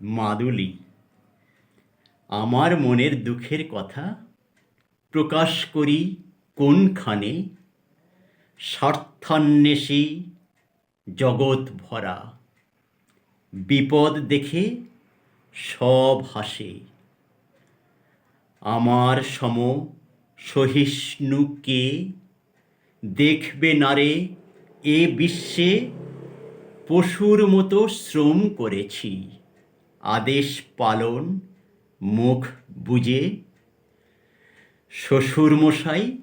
মাদুলি। আমার মনের দুঃখের কথা প্রকাশ করি কোনখানে? স্বার্থান্বেষী জগৎ ভরা। বিপদ দেখে সব হাসে। আমার সম সহিষ্ণু কে? দেখবে নারে এ বিশ্বে পশুর মতো শ্রম করেছি। আদেশ পালন, মুখ বুজে, শ্বশুরমশাই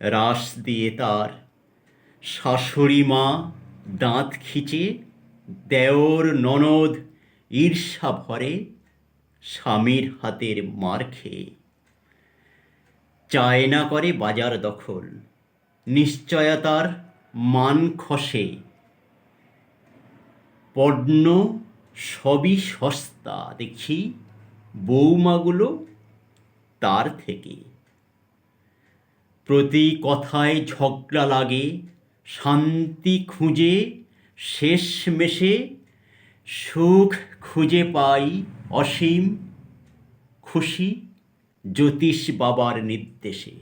রাস দিয়ে তার শাশুড়ি মা দাঁত খিচে, দেওর ননদ ঈর্ষা ভরে স্বামীর হাতের মার খেয়ে। চায় না করে বাজার দখল, নিশ্চয়তার মান খসে। পণ্য সবই সস্তা, দেখি বৌমাগুলো তার থেকে। প্রতি কথায় ঝগড়া লাগে, শান্তি খুঁজে, শেষমেশে সুখ খুঁজে পাই অসীম খুশি জ্যোতিষ বাবার নির্দেশে।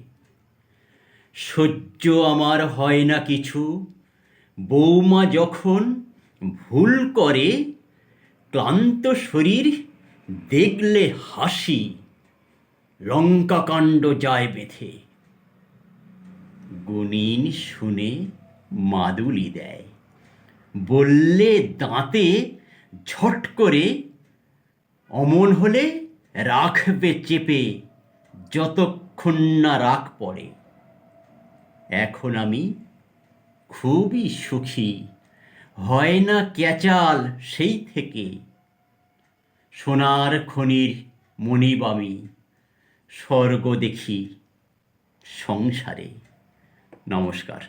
সহ্য আমার হয় না কিছু, বৌমা যখন ভুল করে ক্লান্ত শরীর দেখলে হাসি, লঙ্কাকাণ্ড যায় বেঁধে। গুণিন শুনে মাদুলি দেয়। বললে দাঁতে ঝট করে, অমন হলে রাখবে চেপে, যতক্ষণ না রাখ পড়ে। এখন আমি খুবই সুখী। হয় না ক্যাচাল সেই থেকে। সোনার খনির মনিব আমি স্বর্গ দেখি সংসারে। নমস্কার।